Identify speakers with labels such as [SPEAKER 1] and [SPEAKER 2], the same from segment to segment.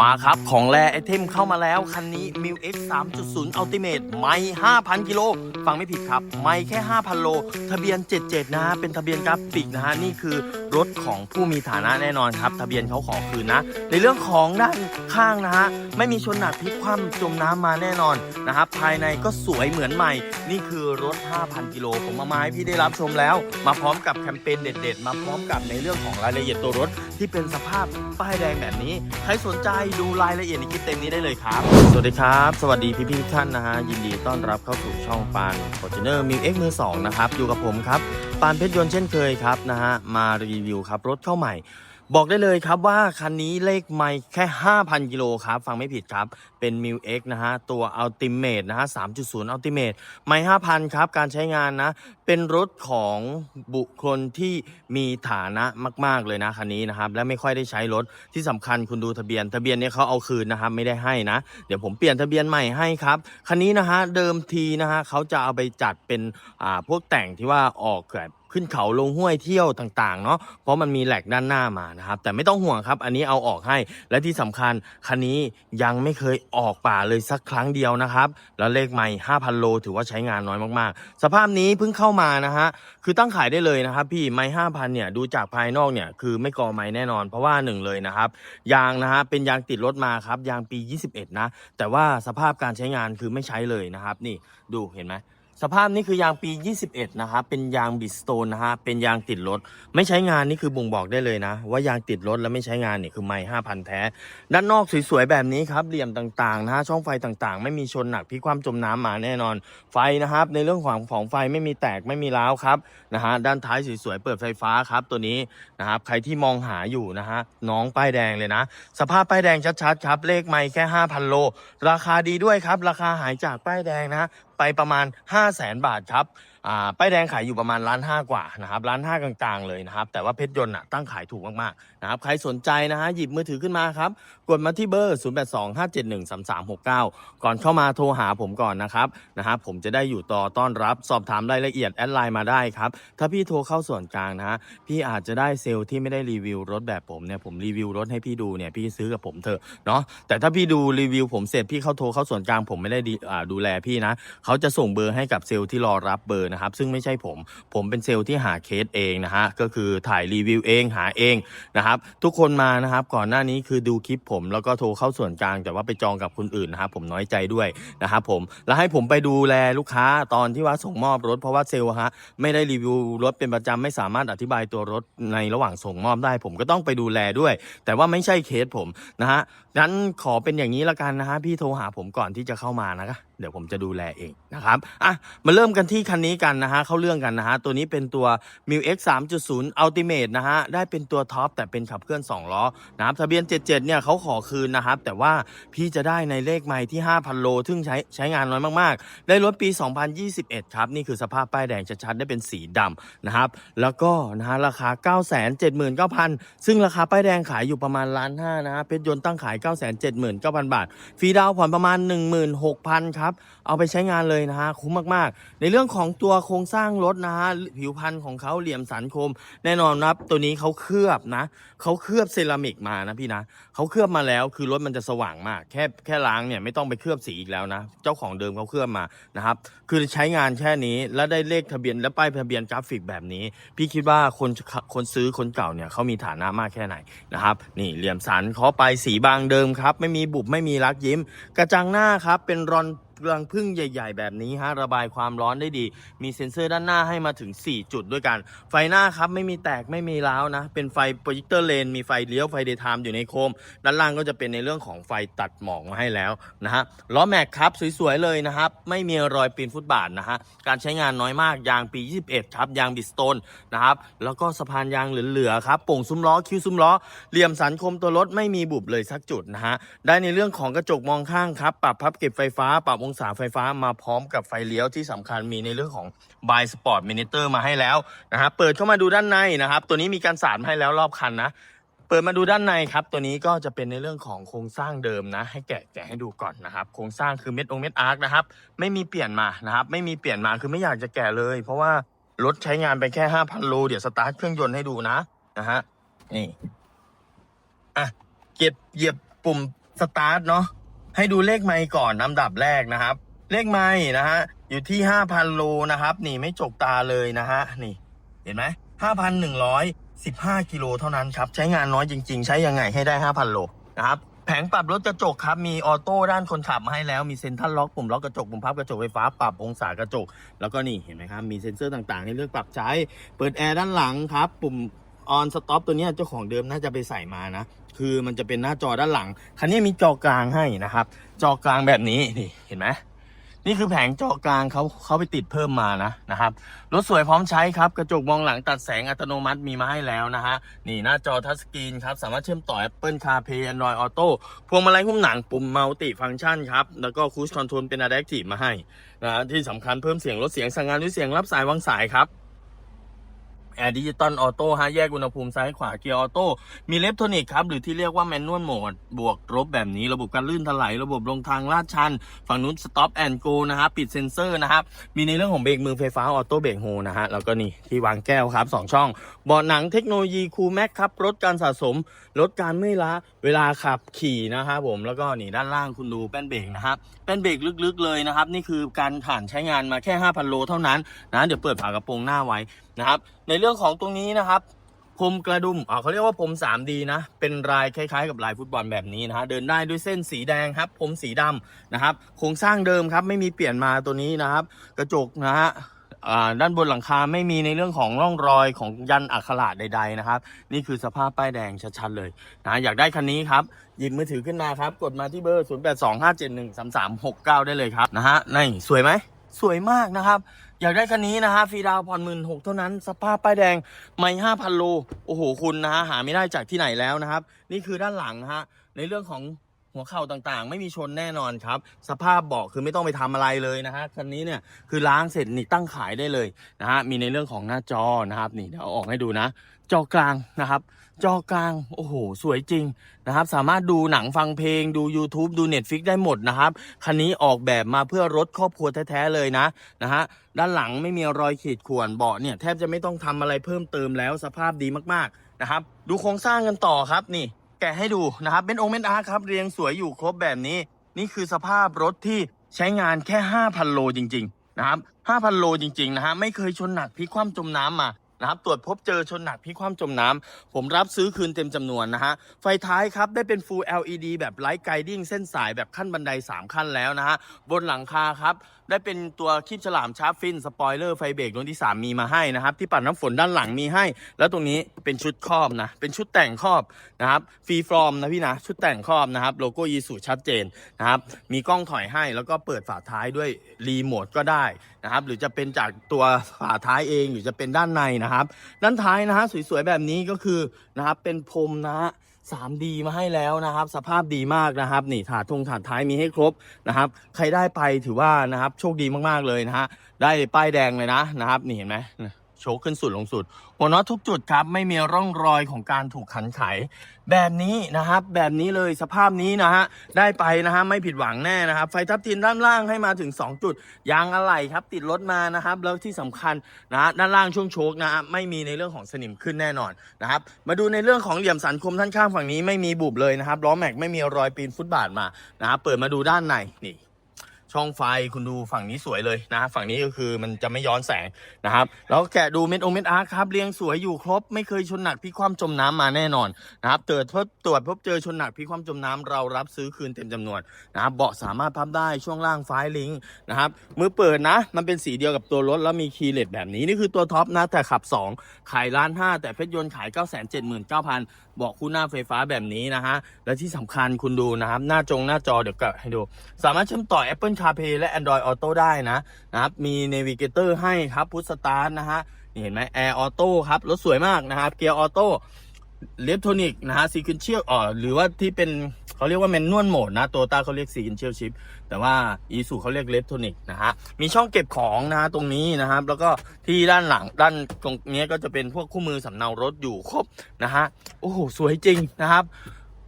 [SPEAKER 1] มาครับของแรไอเทมเข้ามาแล้ว คันนี้ m i l X 3.0 Ultimate ไม่ 5,000 กิโล ฟังไม่ผิดครับ ไม่แค่ 5,000 โล ทะเบียน 77 นะฮะ เป็นทะเบียนกราฟิกนะฮะ นี่คือรถของผู้มีฐานะแน่นอนครับ ทะเบียนเขาขอคืนนะ ในเรื่องของด้านข้างนะฮะ ไม่มีชนหนักพลิกคว่ำจมน้ำมาแน่นอนนะครับ ภายในก็สวยเหมือนใหม่ นี่คือรถ 5,000 กิโล ผมมามาให้พี่ได้รับชมแล้ว มาพร้อมกับแคมเปญเด็ด ๆ มาพร้อมกับในเรื่องของรายละเอียดตัวรถที่เป็นสภาพป้ายแดงแบบนี้ ใครสนใจดูรายละเอียดในคลิปเต็มนี้ได้เลยครับ สวัสดีครับ สวัสดีพี่ๆทุกท่านนะฮะ ยินดีต้อนรับเข้าสู่ช่องปานฟอร์จูเนอร์มิวเอ็กมือสองนะครับ อยู่กับผมครับ ปานเพชรยนต์เช่นเคยครับนะฮะ มารีวิวครับรถเข้าใหม่ บอกได้เลยครับว่าคันนี้เลขไม่แค่ 5,000 กิโลครับ ฟังไม่ผิดครับ เป็น m i l X นะฮะ ตัว Ultimate นะฮะ 3.0 Ultimate ไม่ 5,000 ครับ การใช้งานนะ เป็นรถของบุคคลที่มีฐานะมาก ๆ เลยนะ คันนี้นะครับ และไม่ค่อยได้ใช้รถที่สำคัญคุณดูทะเบียน ทะเบียนเนี้เขาเอาคืนนะครับ ไม่ได้ให้นะ เดี๋ยวผมเปลี่ยนทะเบียนใหม่ให้ครับ คันนี้นะฮะ เดิมทีนะฮะเขาจะเอาไปจัดเป็นอ่าพวกแต่งที่ว่าออกแบบ ขึ้นเขาลงห้วยเที่ยวต่างๆเนาะเพราะมันมีแหลกด้านหน้ามานะครับ แต่ไม่ต้องห่วงครับ อันนี้เอาออกให้และที่สำคัญคันนี้ยังไม่เคยออกป่าเลยสักครั้งเดียวนะครับ แล้วเลขไม่ 5,000 โล ถือว่าใช้งานน้อยมากๆ สภาพนี้เพิ่งเข้ามานะฮะคือตั้งขายได้เลยนะครับพี่ไม้5,000เนี่ยดูจากภายนอกเนี่ยคือไม่กอไม้แน่นอน เพราะว่าหนึ่งเลยนะครับยางนะฮะเป็นยางติดรถมาครับยางปี 21 นะ แต่ว่าสภาพการใช้งานคือไม่ใช้เลยนะครับ นี่ดูเห็นไหม สภาพนี้คือยางปี 21 นะครับ เป็นยางบิสโตนนะฮะ เป็นยางติดรถ ไม่ใช้งานนี่คือบ่งบอกได้เลยนะ ว่ายางติดรถแล้วไม่ใช้งานเนี่ยคือไม่5,000แท้ ด้านนอกสวยๆ แบบนี้ครับ เหลี่ยมต่างๆ นะฮะ ช่องไฟต่างๆ ไม่มีชนหนักพลิคว่ำจมน้ำมาแน่นอน ไฟนะครับ ในเรื่องของของไฟไม่มีแตกไม่มีร้าวครับนะฮะ ด้านท้ายสวยๆ เปิดไฟฟ้าครับตัวนี้นะครับ ใครที่มองหาอยู่นะฮะ น้องป้ายแดงเลยนะ สภาพป้ายแดงชัดๆ ครับ เลขไม่แค่5,000โล ราคาดีด้วยครับ ราคาหายจากป้ายแดงนะไปประมาณ 5 0 0แสนบาทครับอ่าป้ายแดงขายอยู่ประมาณล้านห้ากว่านะครับล้านห้ากลางๆเลยนะครับ แต่ว่าเพชรยนต์อะตั้งขายถูกมากๆนะครับใครสนใจนะฮะหยิบมือถือขึ้นมาครับ กดมาที่เบอร์ 0825713369 ก่อนเข้ามาโทรหาผมก่อนนะครับนะครับผมจะได้อยู่ต่อต้อนรับสอบถามรายละเอียดแอดไลน์มาได้ครับ ถ้าพี่โทรเข้าส่วนกลางนะฮะพี่อาจจะได้เซลล์ที่ไม่ได้รีวิวรถแบบผมเนี่ยผมรีวิวรถให้พี่ดูเนี่ยพี่ซื้อกับผมเถอะเนาะแต่ถ้าพี่ดูรีวิวผมเสร็จพี่เข้าโทรเข้าส่วนกลางผมไม่ได้ดีอ่าดูแลพี่นะเขาจะส่งเบอร์ให้กับเซลล์ที่รอรับเบอร์นะครับ ซึ่งไม่ใช่ผม ผมเป็นเซลล์ที่หาเคสเองนะฮะก็คือถ่ายรีวิวเองหาเองนะครับ ทุกคนมานะครับก่อนหน้านี้คือดูคลิปผมแล้วก็โทรเข้าส่วนกลาง แต่ว่าไปจองกับคนอื่นนะครับผมน้อยใจด้วยนะครับผมแล้วให้ผมไปดูแลลูกค้าตอนที่ว่าส่งมอบรถ เพราะว่าเซลล์ฮะไม่ได้รีวิวรถเป็นประจำไม่สามารถอธิบายตัวรถในระหว่างส่งมอบได้ ผมก็ต้องไปดูแลด้วย แต่ว่าไม่ใช่เคสผมนะฮะงั้นขอเป็นอย่างนี้ละกันนะฮะพี่โทรหาผมก่อนที่จะเข้ามานะคะเดี๋ยวผมจะดูแลเองนะครับอะมาเริ่มกันที่คันนี้กันนะฮะเข้าเรื่องกันนะฮะตัวนี้เป็นตัว m i l X 3.0 Ultimate นะฮะได้เป็นตัวท็อปแต่เป็นขับเคลื่อน 2 ล้อนะครับทะเบียน 77 เนี่ยเขาขอคืนนะครับ แต่ว่าพี่จะได้ในเลขไม้ที่ 5,000 โล ซึ่งใช้ใช้งานน้อยมากๆ ได้รถปี 2021 ครับ นี่คือสภาพป้ายแดงชัดๆได้เป็นสีดำนะครับ แล้วก็นะฮะราคา 979,000 ซึ่งราคาป้ายแดงขายอยู่ประมาณล้านห้านะฮะเพชรยนต์ตั้งขาย 979,000 บาทฟรีดาวผ่อนประมาณ 16,000ครับนะครับ เอาไปใช้งานเลยนะฮะคุ้มมากๆ ในเรื่องของตัวโครงสร้างรถนะฮะผิวพันธ์ของเขาเหลี่ยมสันคม แน่นอนครับตัวนี้เขาเคลือบนะเขาเคลือบเซรามิกมานะพี่นะเขาเคลือบมาแล้วคือรถมันจะสว่างมาก แค่แค่ล้างเนี่ยไม่ต้องไปเคลือบสีอีกแล้วนะ เจ้าของเดิมเขาเคลือบมานะครับคือใช้งานแค่นี้แล้วได้เลขทะเบียนและป้ายทะเบียนกราฟิกแบบนี้ พี่คิดว่าคนคนซื้อคนเก่าเนี่ยเขามีฐานะมากแค่ไหนนะครับนี่เหลี่ยมสันเขาไปสีบางเดิมครับ ไม่มีบุบไม่มีรักยิ้ม กระจังหน้าครับเป็นรอนรังพึ่งใหญ่ ๆ แบบนี้ฮะระบายความร้อนได้ดี มีเซ็นเซอร์ด้านหน้าให้มาถึง 4 จุดด้วยกัน ไฟหน้าครับไม่มีแตกไม่มีร้าวนะ เป็นไฟโปรเจคเตอร์เลนมีไฟเลี้ยวไฟเดย์ไทม์อยู่ในโคม ด้านล่างก็จะเป็นในเรื่องของไฟตัดหมอกมาให้แล้วนะฮะล้อแม็กครับสวย ๆ เลยนะครับ ไม่มีรอยปีนฟุตบาทนะฮะการใช้งานน้อยมากยางปี 21 ครับยางบิสโตนนะครับแล้วก็สะพานยางเหลือๆครับโป่งซุ้มล้อคิ้วซุ้มล้อเหลี่ยมสันคมตัวรถไม่มีบุบเลยสักจุดนะฮะได้ในเรื่องของกระจกมองข้างครับปรับพับเก็บไฟฟ้าปรับองศาไฟฟ้ามาพร้อมกับไฟเลี้ยวที่สำคัญมีในเรื่องของ by sport monitor มาให้แล้วนะฮะเปิดเข้ามาดูด้านในนะครับ ตัวนี้มีการสานมาให้แล้วรอบคันนะเปิดมาดูด้านในครับ ตัวนี้ก็จะเป็นในเรื่องของโครงสร้างเดิมนะ ให้แกะแกะให้ดูก่อนนะครับโครงสร้างคือเม็ดองเม็ดอาร์คนะครับไม่มีเปลี่ยนมานะครับไม่มีเปลี่ยนมาคือไม่อยากจะแกะเลย เพราะว่ารถใช้งานไปแค่5,000โลเดี๋ยวสตาร์ทเครื่องยนต์ให้ดูนะนะฮะนี่อะเก็บเหยียบปุ่มสตาร์ทเนาะให้ดูเลขไมค์ก่อนลำดับแรกนะครับ เลขไมค์นะฮะอยู่ที่5,000โลนะครับ นี่ไม่จกตาเลยนะฮะนี่เห็นไหม5,115กิโลเท่านั้นครับ ใช้งานน้อยจริง ๆ ใช้ยังไงให้ได้5,000โลนะครับแผงปรับรถกระจกครับ มีออโต้ด้านคนขับมาให้แล้ว มีเซ็นทรัลล็อกปุ่มล็อกกระจกปุ่มพับกระจกไฟฟ้าปรับองศากระจก แล้วก็นี่เห็นไหมครับ มีเซ็นเซอร์ต่างๆ ให้เลือกปรับใช้ เปิดแอร์ด้านหลังครับ ปุ่มออนสต็อปตัวนี้เจ้าของเดิมน่าจะไปใส่มานะ คือมันจะเป็นหน้าจอด้านหลัง คันนี้มีจอกลางให้นะครับ จอกลางแบบนี้นี่เห็นไหม นี่คือแผงเจาะกลางเขาเขาไปติดเพิ่มมานะนะครับรถสวยพร้อมใช้ครับ กระจกมองหลังตัดแสงอัตโนมัติมีมาให้แล้วนะฮะนี่หน้าจอทัชสกรีนครับ สามารถเชื่อมต่อ Apple CarPlay Android Auto พวงมาลัยหุ้มหนังปุ่มมัลติฟังก์ชันครับ แล้วก็คูชคอนโทรลเป็น Adaptive มาให้นะฮะที่สำคัญเพิ่มเสียงลดเสียงสั่งงานด้วยเสียงรับสายวางสายครับ แอร์ดิจิตอลออโต้ฮะแยกอุณหภูมิซ้ายขวาเกียร์ออโต้มีเลฟโทนิกครับ หรือที่เรียกว่าแมนนวลโหมด บวกลบแบบนี้ระบบการลื่นถลายระบบลงทางลาดชัน ฝั่งนู้นสต็อปแอนด์โกนะครับปิดเซ็นเซอร์นะครับ มีในเรื่องของเบรกมือไฟฟ้าออโต้เบรกโฮนะฮะ แล้วก็นี่ ที่วางแก้วครับ 2 ช่องเบาะหนังเทคโนโลยีคูลแม็กครับลดการสะสมลดการเมื่อยล้า เวลาขับขี่นะครับผมแล้วก็นี่ด้านล่างคุณดูแป้นเบรกนะครับแป้นเบรกลึกๆเลยนะครับ นี่คือการผ่านใช้งานมาแค่ 5,000 โลเท่านั้นนะเดี๋ยวเปิดฝากระโปรงหน้าไว้นะครับ ในเรื่องของตรงนี้นะครับพรมกระดุมอ่าเขาเรียกว่าพรม 3D นะ เป็นลายคล้ายๆ กับลายฟุตบอลแบบนี้นะฮะ เดินได้ด้วยเส้นสีแดงครับพรมสีดำนะครับ โครงสร้างเดิมครับ ไม่มีเปลี่ยนมาตัวนี้นะครับ กระจกนะฮะ ด้านบนหลังคาไม่มีในเรื่องของร่องรอยของยันอักขระใด ๆนะครับ นี่คือสภาพป้ายแดงชัดๆเลยนะอยากได้คันนี้ครับ หยิบมือถือขึ้นมาครับ กดมาที่เบอร์ 0825713369 ได้เลยครับนะฮะนี่สวยไหมสวยมากนะครับ อยากได้คันนี้นะฮะฟรีดาวผ่อนหมื่นหกเท่านั้น สภาพป้ายแดงไม่ห้าพันโล โอ้โห คุณนะฮะ หาไม่ได้จากที่ไหนแล้วนะครับ นี่คือด้านหลังนะฮะ ในเรื่องของ หัวเข่าต่างๆ ไม่มีชนแน่นอนครับ สภาพเบาะคือไม่ต้องไปทำอะไรเลยนะฮะคันนี้เนี่ยคือล้างเสร็จนี่ตั้งขายได้เลยนะฮะมีในเรื่องของหน้าจอนะครับนี่เดี๋ยวเอาออกให้ดูนะ จอกลางนะครับ จอกลางโอ้โห สวยจริงนะครับ สามารถดูหนังฟังเพลงดู YouTube ดู Netflix ได้หมดนะครับคันนี้ออกแบบมาเพื่อรถครอบครัวแท้ๆเลยนะนะฮะด้านหลังไม่มีรอยขีดข่วนเบาะเนี่ยแทบจะไม่ต้องทำอะไรเพิ่มเติมแล้วสภาพดีมากๆนะครับ ดูโครงสร้างกันต่อครับนี่ กะให้ดูนะครับเป็นองค์เมนอาร์ครับเรียงสวยอยู่ครบแบบนี้ นี่คือสภาพรถที่ใช้งานแค่ 5,000 โลจริง ๆ นะครับ 5,000 โลจริง ๆ นะฮะไม่เคยชนหนักพลิกคว่ำจมน้ำมา นะครับตรวจพบเจอชนหนักพลิกคว่ำจมน้ำผมรับซื้อคืนเต็มจำนวนนะฮะไฟท้ายครับได้เป็น Full LED แบบไลท์ไกดิ้งเส้นสายแบบขั้นบันได 3 ขั้นแล้วนะฮะบนหลังคาครับได้เป็นตัวคลิปฉลามชาร์ปฟินสปอยเลอร์ไฟเบรกดวงที่ 3 มีมาให้นะครับที่ปัดน้ำฝนด้านหลังมีให้ แล้วตรงนี้เป็นชุดครอบนะเป็นชุดแต่งครอบนะครับฟรีฟรอมนะพี่นะชุดแต่งครอบนะครับโลโก้ยีสุชัดเจนนะครับมีกล้องถอยให้แล้วก็เปิดฝาท้ายด้วยรีโมทก็ได้นะครับหรือจะเป็นจากตัวฝาท้ายเองหรือจะเป็นด้านในนะครับด้านท้ายนะฮะสวยๆแบบนี้ก็คือนะครับเป็นพรมนะฮะ 3D มาให้แล้วนะครับ สภาพดีมากนะครับ นี่ถาดทงถาดท้ายมีให้ครบนะครับ ใครได้ไปถือว่านะครับโชคดีมากๆเลยนะฮะได้ป้ายแดงเลยนะนะครับ นี่เห็นไหม โชคขึ้นสุดลงสุด หัวน็อตทุกจุดครับ ไม่มีร่องรอยของการถูกขันไข แบบนี้นะครับ แบบนี้เลยสภาพนี้นะฮะได้ไปนะฮะไม่ผิดหวังแน่นะครับ ไฟทับทินด้านล่างให้มาถึง 2 จุด ยางอะไหล่ครับ ติดรถมานะครับ แล้วที่สำคัญนะฮะด้านล่างช่วงโชคนะฮะไม่มีในเรื่องของสนิมขึ้นแน่นอนนะครับ มาดูในเรื่องของเหลี่ยมสันคมท่านข้างฝั่งนี้ไม่มีบุบเลยนะครับล้อแม็กไม่มีรอยปีนฟุตบาทมานะครับเปิดมาดูด้านในนี่ ช่องไฟคุณดูฝั่งนี้สวยเลยนะฝั่งนี้ก็คือมันจะไม่ย้อนแสงนะครับแล้วแกะดูเม็ดองเม็ดอาร์ครับเรียงสวยอยู่ครบ ไม่เคยชนหนักพลิกคว่ำจมน้ำมาแน่นอนนะครับเกิดพบตรวจพบเจอชนหนักพลิกคว่ำจมน้ำเรารับซื้อคืนเต็มจำนวนนะครับเบาะสามารถพับได้ช่วงล่างไฟลิงนะครับมือเปิดนะ มันเป็นสีเดียวกับตัวรถแล้วมีคีย์เลสแบบนี้นี่คือตัวท็อปนะแต่ขับ 2 ขายล้านห้าแต่เพชรยนต์ขาย 9 7 9 0 0 0เบาะคู่หน้าไฟฟ้าแบบนี้นะฮะและที่สำคัญคุณดูนะครับหน้าจงหน้าจอเดี๋ยวกะให้ดู สามารถเชื่อมต่อ Apple CarPlay และ Android Auto ได้นะนะครับมี Navigator ให้ครับพุทสตาร์ทนะฮะนี่เห็นไหม Air Auto ครับรถสวยมากนะครับเกียร์ออโต้เลฟโทนิกนะฮะซีคินเชียลอ๋อหรือว่าที่เป็นเขาเรียกว่าแมนนวลโหมดนะโตต้าเขาเรียกซีคินเชียลชิปแต่ว่าอีซูเขาเรียกเลฟโทนิกนะฮะมีช่องเก็บของนะฮะตรงนี้นะครับ แล้วก็ที่ด้านหลังด้านตรงนี้ก็จะเป็นพวกคู่มือสำเนารถอยู่ครบนะฮะโอ้โหสวยจริงนะครับ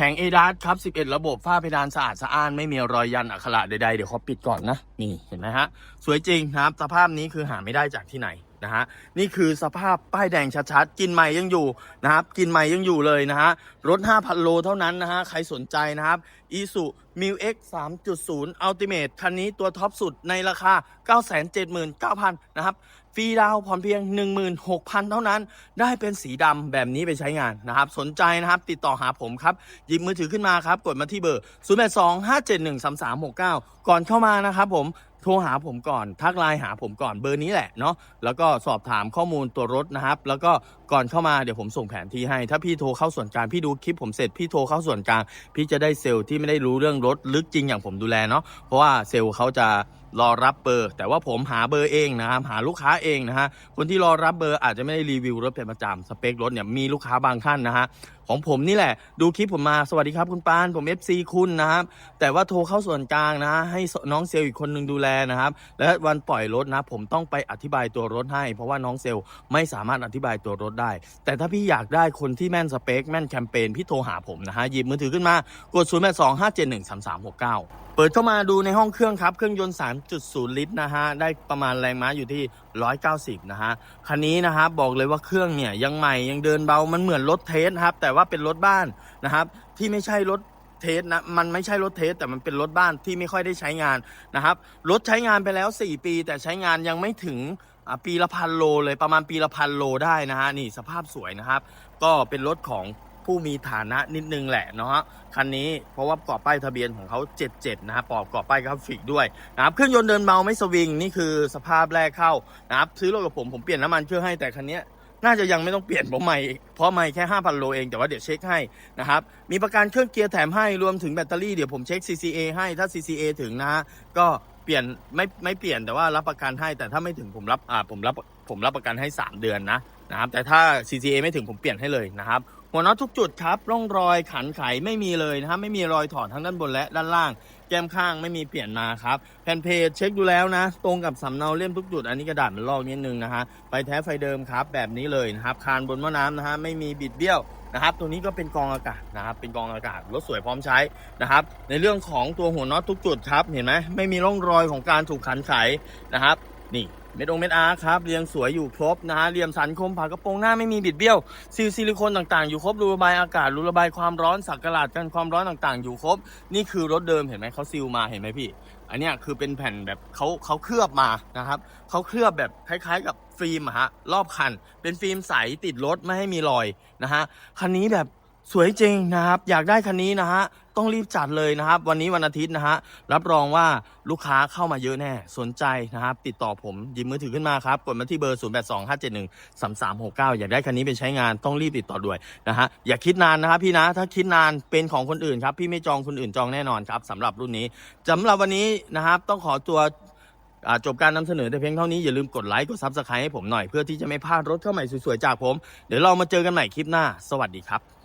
[SPEAKER 1] แผงเอด s ครับ 11 ระบบฝ้าเพดานสะอาดสะอ้าน ไม่มีรอยยันอักขระใดๆ เดี๋ยวเขอปิดก่อนนะ นี่เห็นไหมฮะ สวยจริงนะครับ สภาพนี้คือหาไม่ได้จากที่ไหนนะฮะ นี่คือสภาพป้ายแดงชัดๆ กินใหม่ยังอยู่นะครับ กินใหม่ยังอยู่เลยนะฮะ รถ 5,000 โลเท่านั้นนะฮะ ใครสนใจนะครับอีสุมิวเอ็ก3.0 Ultimate คันนี้ตัวท็อปสุดในราคา 979,000 นะครับ รีดาวผ่อนเพียง 16,000 เท่านั้น ได้เป็นสีดำแบบนี้ไปใช้งานนะครับ สนใจนะครับ ติดต่อหาผมครับ หยิบมือถือขึ้นมาครับ กดมาที่เบอร์ 0825713369 ก่อนเข้ามานะครับผมโทรหาผมก่อน ทักไลน์หาผมก่อนเบอร์นี้แหละเนาะแล้วก็สอบถามข้อมูลตัวรถนะครับ แล้วก็ก่อนเข้ามาเดี๋ยวผมส่งแผนที่ให้ ถ้าพี่โทรเข้าส่วนกลางพี่ดูคลิปผมเสร็จพี่โทรเข้าส่วนกลาง พี่จะได้เซลล์ที่ไม่ได้รู้เรื่องรถลึกจริงอย่างผมดูแลเนาะเพราะว่าเซลล์เขาจะรอรับเบอร์ แต่ว่าผมหาเบอร์เองนะครับหาลูกค้าเองนะฮะคนที่รอรับเบอร์อาจจะไม่ได้รีวิวรถเป็นประจำสเปครถเนี่ยมีลูกค้าบางท่านนะฮะของผมนี่แหละ ดูคลิปผมมาสวัสดีครับคุณปานผม FC คุณนะครับแต่ว่าโทรเข้าส่วนกลางนะให้น้องเซลอีกคนนึงดูแลนะครับ และวันปล่อยรถนะผมต้องไปอธิบายตัวรถให้ เพราะว่าน้องเซลไม่สามารถอธิบายตัวรถได้ แต่ถ้าพี่อยากได้คนที่แม่นสเปคแม่นแคมเปญพี่โทรหาผมนะฮะหยิบมือถือขึ้นมากด0 8 2 5 7 1 3 3 6 9 เปิดเข้ามาดูในห้องเครื่องครับเครื่องยนต์3.0 ลิตรนะฮะ ได้ประมาณแรงม้าอยู่ที่ 190 นะฮะ คันนี้นะครับบอกเลยว่าเครื่องเนี่ยยังใหม่ยังเดินเบา มันเหมือนรถเทสครับ แต่ว่าเป็นรถบ้านนะครับ ที่ไม่ใช่รถเทสนะ มันไม่ใช่รถเทสแต่มันเป็นรถบ้านที่ไม่ค่อยได้ใช้งานนะครับ รถใช้งานไปแล้ว 4 ปี แต่ใช้งานยังไม่ถึงปีละพันโลเลยประมาณปีละพันโลได้นะฮะ นี่สภาพสวยนะครับ ก็เป็นรถของ ผู้มีฐานะนิดนึงแหละเนาะคันนี้เพราะว่ากรอบป้ายทะเบียนของเขา77นะครับปอบกรอบป้ายกราฟิกด้วยนะครับเครื่องยนต์เดินเบาไม่สวิงนี่คือสภาพแรกเข้านะครับซื้อรถกับผมผมเปลี่ยนน้ำมันเครื่องให้แต่คันนี้น่าจะยังไม่ต้องเปลี่ยนเพราะไม่เพราะไม่แค่ 5,000 โลเองแต่ว่าเดี๋ยวเช็คให้นะครับ มีประกันเครื่องเกียร์แถมให้รวมถึงแบตเตอรี่เดี๋ยวผมเช็ค CCA ให้ถ้า CCA ถึงนะฮะก็เปลี่ยนไม่ไม่เปลี่ยนแต่ว่ารับประกันให้แต่ถ้าไม่ถึงผมรับอ่าผมรับผมรับประกันให้ 3 เดือนนะ นะครับแต่ถ้า CCA ไม่ถึงผมเปลี่ยนให้เลยนะครับหัวน็อตทุกจุดครับร่องรอยขันไขไม่มีเลยนะครับไม่มีรอยถอดทั้งด้านบนและด้านล่าง แก้มข้างไม่มีเปลี่ยนมาครับแผ่นเพจเช็คดูแล้วนะ ตรงกับสำเนาเล่มทุกจุด อันนี้กระดาษมันลอกนิดนึงนะฮะไปแท้ไฟเดิมครับ แบบนี้เลยนะครับคานบนหม้อน้ำนะฮะไม่มีบิดเบี้ยวนะครับตัวนี้ก็เป็นกองอากาศนะครับเป็นกองอากาศรถสวยพร้อมใช้นะครับในเรื่องของตัวหัวน็อตทุกจุดครับเห็นไหมไม่มีร่องรอยของการถูกขันไขนะครับนี่ เม็ดองเม็ดอาร์ครับเรียงสวยอยู่ครบนะฮะเรียมสันคมผากระโปรงหน้าไม่มีบิดเบี้ยวซีลซิลิโคนต่างๆ อยู่ครบรูระบายอากาศรูระบายความร้อนสักกะหลาดกันความร้อนต่างๆ อยู่ครบ นี่คือรถเดิมเห็นไหมเขาซีลมาเห็นไหมพี่ อันเนี้ยคือเป็นแผ่นแบบเขาเขาเคลือบมานะครับเขาเคลือบแบบคล้ายๆ กับฟิล์มอะฮะรอบคัน เป็นฟิล์มใสติดรถไม่ให้มีรอยนะฮะคันนี้แบบ สวยจริงนะครับ อยากได้คันนี้นะฮะ ต้องรีบจัดเลยนะครับ วันนี้วันอาทิตย์นะฮะ รับรองว่าลูกค้าเข้ามาเยอะแน่ สนใจนะครับ ติดต่อผมยิบมือถือขึ้นมาครับ กดมาที่เบอร์ 0 8 2 5 7 1 3 3 6 9 อยากได้คันนี้ไปใช้งานต้องรีบติดต่อด้วยนะฮะ อย่าคิดนานนะครับพี่นะ ถ้าคิดนานเป็นของคนอื่นครับ พี่ไม่จองคนอื่นจองแน่นอนครับสำหรับรุ่นนี้สำหรับวันนี้นะครับต้องขอตัวจบการนำเสนอแต่เพียงเท่านี้อย่าลืมกดไลค์กดซับสไครต์ให้ผมหน่อยเพื่อที่จะไม่พลาดรถเข้าใหม่สวยๆจากผม เดี๋ยวเรามาเจอกันใหม่คลิปหน้า สวัสดีครับ